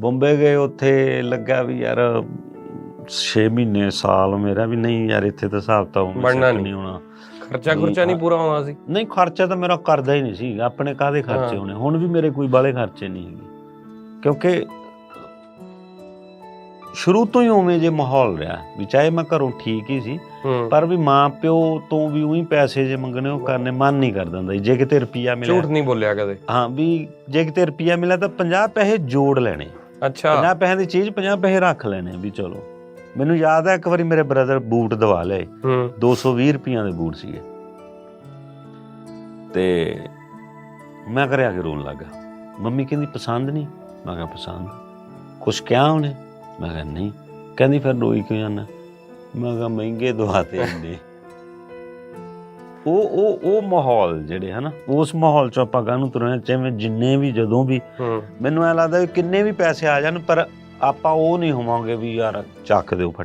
ਬੰਬੇ ਗਏ ਉੱਥੇ ਲੱਗਾ ਵੀ ਯਾਰ 6 ਮਹੀਨੇ ਸਾਲ ਮੇਰਾ ਵੀ ਨਹੀਂ ਯਾਰ ਇੱਥੇ ਤਾਂ ਹਿਸਾਬ ਤਾਂ ਬਣਨਾ ਨਹੀਂ। ਹੋਣਾ। ਖਰਚਾ ਖੁਰਚਾ ਨਹੀਂ ਪੂਰਾ ਆਉਂਦਾ ਸੀ। ਨਹੀਂ ਖਰਚਾ ਤਾਂ ਮੇਰਾ ਕਰਦਾ ਹੀ ਨਹੀਂ ਸੀ ਆਪਣੇ ਕਾਦੇ ਖਰਚੇ। ਹੋਣੇ? ਹੁਣ ਵੀ ਮੇਰੇ ਕੋਈ ਬਾਲੇ ਖਰਚੇ ਨਹੀਂ ਹੈਗੇ। ਕਿਉਂਕਿ ਸ਼ੁਰੂ ਤੋਂ ਹੀ ਉਵੇਂ ਜੇ ਮਾਹੌਲ ਰਿਹਾ ਵੀ ਚਾਹੇ ਮੈਂ ਘਰੋਂ ਠੀਕ ਹੀ ਸੀ ਪਰ ਵੀ ਮਾਂ ਪਿਓ ਤੋਂ ਵੀ ਉਹੀ ਪੈਸੇ ਜੇ ਮੰਗਣੇ ਉਹ ਕਰਨੇ ਮਨ ਨਹੀਂ ਕਰ ਦਿੰਦਾ ਜੀ। ਕਿਤੇ ਰੁਪਿਆ ਝੂਠ ਮਿਲਿਆ ਨਹੀਂ ਬੋਲਿਆ ਕਦੇ। ਹਾਂ ਵੀ ਜੇ ਕਿਤੇ ਰੁਪਿਆ ਮਿਲਿਆ ਤਾਂ 50 ਪੈਸੇ ਜੋੜ ਲੈਣੇ। ਅੱਛਾ। 50 ਪੈਸੇ ਦੀ ਚੀਜ਼ 50 ਪੈਸੇ ਰੱਖ ਲੈਣੇ ਵੀ ਚਲੋ। ਮੈਨੂੰ ਯਾਦ ਹੈ ਇੱਕ ਵਾਰੀ ਮੇਰੇ ਬ੍ਰਦਰ ਬੂਟ ਦਵਾ ਲਏ। ਹੂੰ। 220 ਰੁਪਈਆਂ ਦੇ ਬੂਟ ਸੀਗੇ। ਤੇ ਮੈਂ ਘਰੇ ਆ ਕੇ ਰੋਣ ਲੱਗਾ। ਮੰਮੀ ਕਹਿੰਦੀ ਪਸੰਦ ਨਹੀਂ? ਮੈਂ ਕਿਹਾ ਪਸੰਦ। ਕੁਛ ਕਿਹਾ ਉਹਨੇ। ਮੈਂ ਕਿਹਾ ਨਹੀਂ। ਕਹਿੰਦੀ ਫਿਰ ਰੋਈ ਕਿਉਂ ਜਾਂਦਾ? ਮੈਂ ਕਿਹਾ ਮਹਿੰਗੇ ਦਵਾਤੇ ਇੰਨੇ ਉਹ ਉਹ ਉਹ ਮਾਹੌਲ ਜਿਹੜੇ ਹਨਾ ਉਸ ਮਾਹੌਲ ਚੋਂ ਆਪਾਂ ਗਾਂ ਨੂੰ ਤੁਰਨਾ ਚਾਹੀਏ ਜਿੰਨੇ ਵੀ ਜਦੋਂ ਵੀ ਮੈਨੂੰ ਐ ਲੱਗਦਾ ਵੀ ਕਿੰਨੇ ਵੀ ਪੈਸੇ ਆ ਜਾਣ ਪਰ ਆਪਾਂ ਉਹ ਨਹੀਂ ਹੋਵਾਂਗੇ ਵੀ ਯਾਰ ਚੱਕ ਦਿਓ ਫੱਟੇ।